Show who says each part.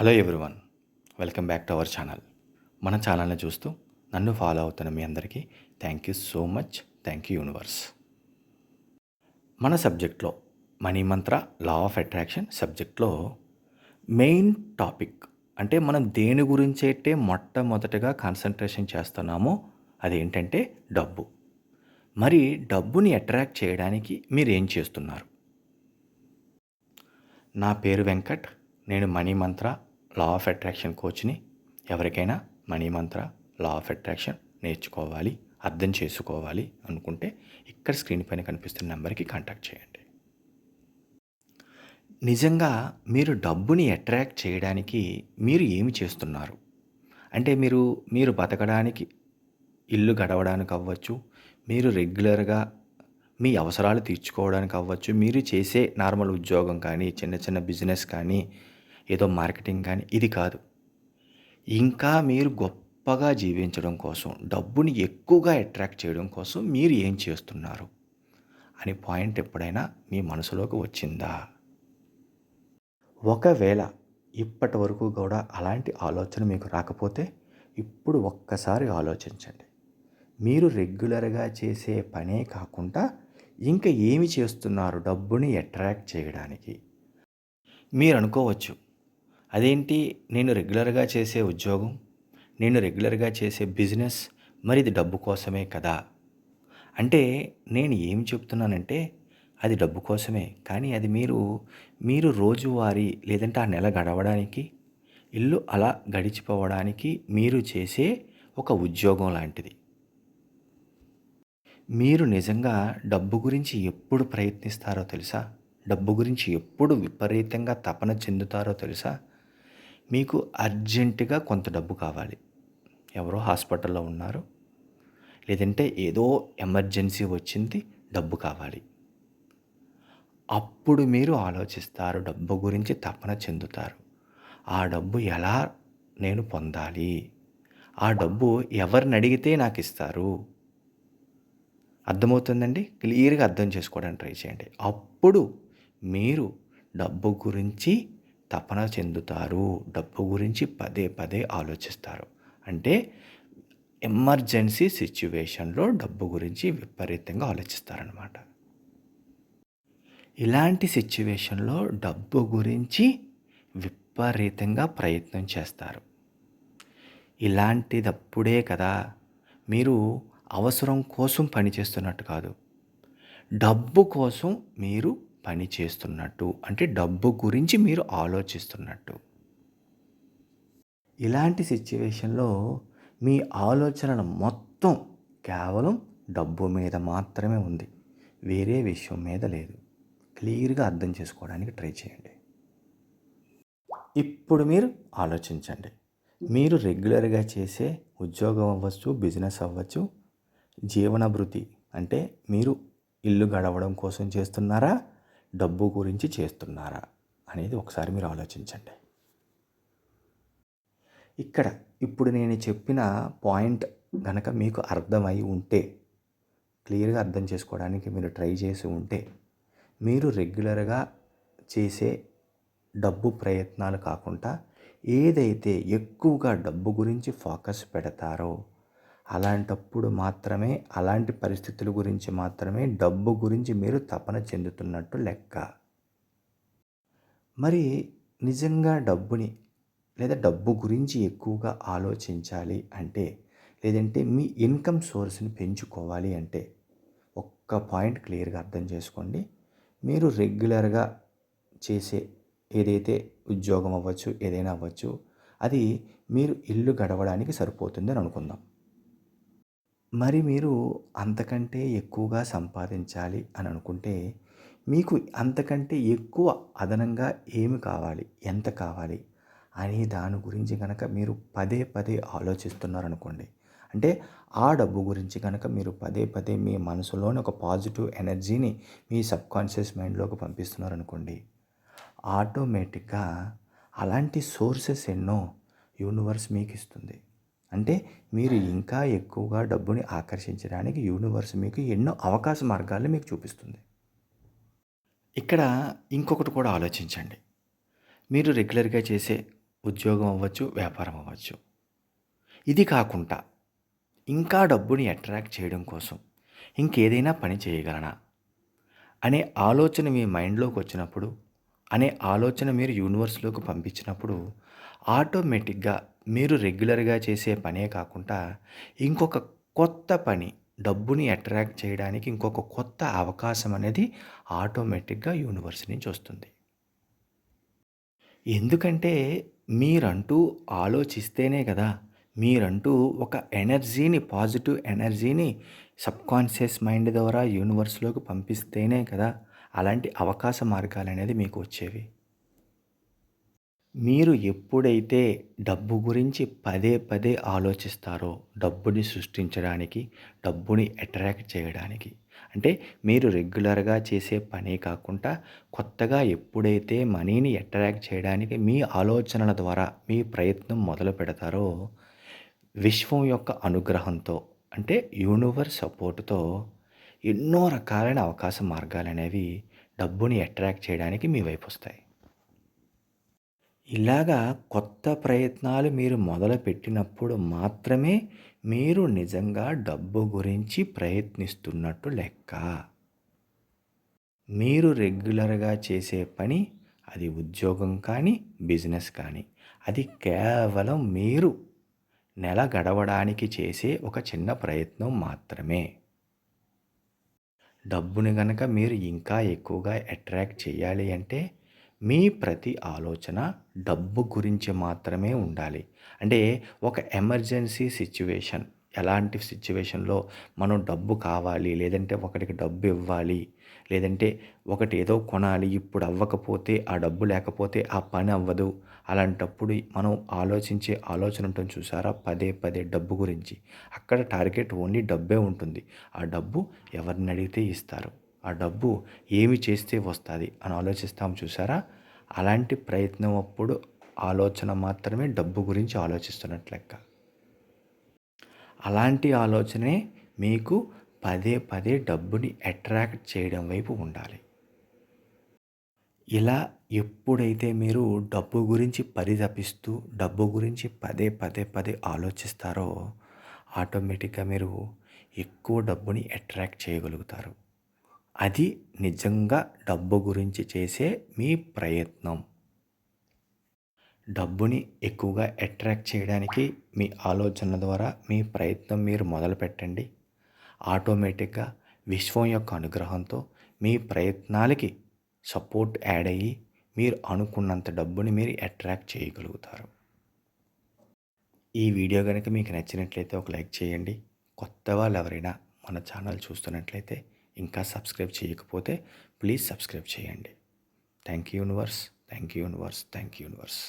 Speaker 1: Hello everyone welcome back to our channel మన ఛానల్ని చూస్తూ నన్ను ఫాలో అవుతున్న మీ అందరికీ thank you so much thank you universe మన సబ్జెక్ట్లో మనీ మంత్ర లా ఆఫ్ అట్రాక్షన్ సబ్జెక్ట్లో మెయిన్ టాపిక్ అంటే మనం దేని గురించి అయితే మొట్టమొదటగా కాన్సన్ట్రేషన్ చేస్తున్నామో అదేంటంటే డబ్బు. మరి డబ్బుని అట్రాక్ట్ చేయడానికి మీరు ఏం చేస్తున్నారు? నా పేరు వెంకట్ నేను మనీ మంత్ర లా ఆఫ్ అట్రాక్షన్ కోచ్ని ఎవరికైనా మనీ మంత్ర లా ఆఫ్ అట్రాక్షన్ నేర్చుకోవాలి అర్థం చేసుకోవాలి అనుకుంటే ఇక్కడ స్క్రీన్ పైన కనిపిస్తున్న నెంబర్కి కాంటాక్ట్ చేయండి. నిజంగా మీరు డబ్బుని అట్రాక్ట్ చేయడానికి మీరు ఏమి చేస్తున్నారు? అంటే మీరు మీరు బతకడానికి ఇల్లు గడవడానికి అవ్వచ్చు మీరు రెగ్యులర్గా మీ అవసరాలు తీర్చుకోవడానికి అవ్వచ్చు మీరు చేసే నార్మల్ ఉద్యోగం కానీ చిన్న చిన్న బిజినెస్ కానీ ఏదో మార్కెటింగ్ కానీ ఇది కాదు. ఇంకా మీరు గొప్పగా జీవించడం కోసం డబ్బుని ఎక్కువగా అట్రాక్ట్ చేయడం కోసం మీరు ఏం చేస్తున్నారు? అని పాయింట్ ఎప్పుడైనా మీ మనసులోకి వచ్చిందా? ఒకవేళ ఇప్పటి వరకు కూడా అలాంటి ఆలోచన మీకు రాకపోతే ఇప్పుడు ఒక్కసారి ఆలోచించండి. మీరు రెగ్యులర్గా చేసే పనే కాకుండా ఇంకా ఏమి చేస్తున్నారు డబ్బుని అట్రాక్ట్ చేయడానికి? మీరు అనుకోవచ్చు అదేంటి? నేను రెగ్యులర్గా చేసే ఉద్యోగం నేను రెగ్యులర్గా చేసే బిజినెస్ మరి ఇది డబ్బు కోసమే కదా? అంటే నేను ఏం చెప్తున్నానంటే అది డబ్బు కోసమే. కానీ అది మీరు మీరు రోజువారీ లేదంటే ఆ నెల గడవడానికి ఇల్లు అలా గడిచిపోవడానికి మీరు చేసే ఒక ఉద్యోగం లాంటిది. మీరు నిజంగా డబ్బు గురించి ఎప్పుడు ప్రయత్నిస్తారో తెలుసా? డబ్బు గురించి ఎప్పుడు విపరీతంగా తపన చెందుతారో తెలుసా? మీకు అర్జెంటుగా కొంత డబ్బు కావాలి. ఎవరో హాస్పిటల్లో ఉన్నారు. లేదంటే ఏదో ఎమర్జెన్సీ వచ్చింది డబ్బు కావాలి. అప్పుడు మీరు ఆలోచిస్తారు డబ్బు గురించి తపన చెందుతారు. ఆ డబ్బు ఎలా నేను పొందాలి? ఆ డబ్బు ఎవరిని అడిగితే నాకు ఇస్తారు? అర్థమవుతుందండి? క్లియర్గా అర్థం చేసుకోవడానికి ట్రై చేయండి. అప్పుడు మీరు డబ్బు గురించి తపన చెందుతారు. డబ్బు గురించి పదే పదే ఆలోచిస్తారు. అంటే ఎమర్జెన్సీ సిచ్యువేషన్లో డబ్బు గురించి విపరీతంగా ఆలోచిస్తారనమాట ఇలాంటి సిచ్యువేషన్లో డబ్బు గురించి విపరీతంగా ప్రయత్నం చేస్తారు. ఇలాంటిదప్పుడే కదా మీరు అవసరం కోసం పనిచేస్తున్నట్టు కాదు. డబ్బు కోసం మీరు పని చేస్తున్నట్టు అంటే డబ్బు గురించి మీరు ఆలోచిస్తున్నట్టు. ఇలాంటి సిచ్యువేషన్లో మీ ఆలోచనలు మొత్తం కేవలం డబ్బు మీద మాత్రమే ఉంది. వేరే విషయం మీద లేదు. క్లియర్గా అర్థం చేసుకోవడానికి ట్రై చేయండి. ఇప్పుడు మీరు ఆలోచించండి. మీరు రెగ్యులర్గా చేసే ఉద్యోగం అవ్వచ్చు బిజినెస్ అవ్వచ్చు జీవనభృతి అంటే మీరు ఇల్లు గడవడం కోసం చేస్తున్నారా? డబ్బు గురించి చేస్తున్నారా అనేది ఒకసారి మీరు ఆలోచించండి. ఇక్కడ ఇప్పుడు నేను చెప్పిన పాయింట్ కనుక మీకు అర్థమై ఉంటే క్లియర్గా అర్థం చేసుకోవడానికి మీరు ట్రై చేసి ఉంటే మీరు రెగ్యులర్గా చేసే డబ్బు ప్రయత్నాలు కాకుండా ఏదైతే ఎక్కువగా డబ్బు గురించి ఫోకస్ పెడతారో అలాంటప్పుడు మాత్రమే అలాంటి పరిస్థితుల గురించి మాత్రమే డబ్బు గురించి మీరు తపన చెందుతున్నట్టు లెక్క. మరి నిజంగా డబ్బుని లేదా డబ్బు గురించి ఎక్కువగా ఆలోచించాలి అంటే లేదంటే మీ ఇన్కమ్ సోర్స్ని పెంచుకోవాలి అంటే ఒక్క పాయింట్ క్లియర్గా అర్థం చేసుకోండి. మీరు రెగ్యులర్గా చేసే ఏదైతే ఉద్యోగం అవ్వచ్చు ఏదైనా అవ్వచ్చు అది మీరు ఇల్లు గడవడానికి సరిపోతుంది అని అనుకుందాం. మరి మీరు అంతకంటే ఎక్కువగా సంపాదించాలి అని అనుకుంటే మీకు అంతకంటే ఎక్కువ అదనంగా ఏమి కావాలి? ఎంత కావాలి? అనే దాని గురించి కనుక మీరు పదే పదే ఆలోచిస్తున్నారనుకోండి. అంటే ఆ డబ్బు గురించి కనుక మీరు పదే పదే మీ మనసులోని ఒక పాజిటివ్ ఎనర్జీని మీ సబ్కాన్షియస్ మైండ్లోకి పంపిస్తున్నారనుకోండి ఆటోమేటిక్గా అలాంటి సోర్సెస్ ఎన్నో యూనివర్స్ మీకు ఇస్తుంది అంటే మీరు ఇంకా ఎక్కువగా డబ్బుని ఆకర్షించడానికి యూనివర్స్ మీకు ఎన్నో అవకాశ మార్గాలు మీకు చూపిస్తుంది. ఇక్కడ ఇంకొకటి కూడా ఆలోచించండి. మీరు రెగ్యులర్గా చేసే ఉద్యోగం అవ్వచ్చు వ్యాపారం అవ్వచ్చు. ఇది కాకుండా ఇంకా డబ్బుని అట్రాక్ట్ చేయడం కోసం ఇంకేదైనా పని చేయగలనా? అనే ఆలోచన మీ మైండ్లోకి వచ్చినప్పుడు అనే ఆలోచన మీరు యూనివర్స్లోకి పంపించినప్పుడు ఆటోమేటిక్గా మీరు రెగ్యులర్గా చేసే పనే కాకుండా ఇంకొక కొత్త పని డబ్బుని అట్రాక్ట్ చేయడానికి ఇంకొక కొత్త అవకాశం అనేది ఆటోమేటిక్గా యూనివర్స్ నుంచి వస్తుంది. ఎందుకంటే మీరంటూ ఆలోచిస్తేనే కదా మీరంటూ ఒక ఎనర్జీని పాజిటివ్ ఎనర్జీని సబ్కాన్షియస్ మైండ్ ద్వారా యూనివర్స్లోకి పంపిస్తేనే కదా అలాంటి అవకాశ మార్గాలు అనేది మీకు వచ్చేవి. మీరు ఎప్పుడైతే డబ్బు గురించి పదే పదే ఆలోచిస్తారో డబ్బుని సృష్టించడానికి డబ్బుని అట్రాక్ట్ చేయడానికి అంటే మీరు రెగ్యులర్గా చేసే పనే కాకుండా కొత్తగా ఎప్పుడైతే మనీని అట్రాక్ట్ చేయడానికి మీ ఆలోచనల ద్వారా మీ ప్రయత్నం మొదలు పెడతారో విశ్వం యొక్క అనుగ్రహంతో అంటే యూనివర్స్ సపోర్ట్తో ఎన్నో రకాలైన అవకాశ మార్గాలు అనేవి డబ్బుని అట్రాక్ట్ చేయడానికి మీ వైపు వస్తాయి. ఇలాగా కొత్త ప్రయత్నాలు మీరు మొదలుపెట్టినప్పుడు మాత్రమే మీరు నిజంగా డబ్బు గురించి ప్రయత్నిస్తున్నట్టు లెక్క. మీరు రెగ్యులర్గా చేసే పని అది ఉద్యోగం కానీ బిజినెస్ కానీ అది కేవలం మీరు నెల గడవడానికి చేసే ఒక చిన్న ప్రయత్నం మాత్రమే. డబ్బుని గనక మీరు ఇంకా ఎక్కువగా అట్రాక్ట్ చేయాలి అంటే మీ ప్రతి ఆలోచన డబ్బు గురించి మాత్రమే ఉండాలి. అంటే ఒక ఎమర్జెన్సీ సిచ్యువేషన్ ఎలాంటి సిచ్యువేషన్లో మనం డబ్బు కావాలి లేదంటే ఒకటికి డబ్బు ఇవ్వాలి లేదంటే ఒకటి ఏదో కొనాలి ఇప్పుడు అవ్వకపోతే ఆ డబ్బు లేకపోతే ఆ పని అవ్వదు. అలాంటప్పుడు మనం ఆలోచించే ఆలోచన ఉంటుంది చూసారా? పదే పదే డబ్బు గురించి. అక్కడ టార్గెట్ ఓన్లీ డబ్బే ఉంటుంది. ఆ డబ్బు ఎవరిని అడిగితే ఇస్తారు? ఆ డబ్బు ఏమి చేస్తే వస్తుంది అని ఆలోచిస్తాం చూసారా? అలాంటి ప్రయత్నం అప్పుడు ఆలోచన మాత్రమే డబ్బు గురించి ఆలోచిస్తున్నట్లు లెక్క. అలాంటి ఆలోచనే మీకు పదే పదే డబ్బుని అట్రాక్ట్ చేయడం వైపు ఉండాలి. ఇలా ఎప్పుడైతే మీరు డబ్బు గురించి పరితపిస్తూ డబ్బు గురించి పదే పదే పదే ఆలోచిస్తారో ఆటోమేటిక్గా మీరు ఎక్కువ డబ్బుని అట్రాక్ట్ చేయగలుగుతారు. అది నిజంగా డబ్బు గురించి చేసే మీ ప్రయత్నం. డబ్బుని ఎక్కువగా అట్రాక్ట్ చేయడానికి మీ ఆలోచన ద్వారా మీ ప్రయత్నం మీరు మొదలుపెట్టండి ఆటోమేటిక్గా విశ్వం యొక్క అనుగ్రహంతో మీ ప్రయత్నాలకి సపోర్ట్ యాడ్ అయ్యి మీరు అనుకున్నంత డబ్బుని మీరు అట్రాక్ట్ చేయగలుగుతారు. ఈ వీడియో కనుక మీకు నచ్చినట్లయితే ఒక లైక్ చేయండి. కొత్త వాళ్ళు ఎవరైనా మన ఛానల్ చూస్తున్నట్లయితే ఇంకా సబ్స్క్రైబ్ చేయకపోతే ప్లీజ్ సబ్స్క్రైబ్ చేయండి. Thank you universe thank you universe thank you universe.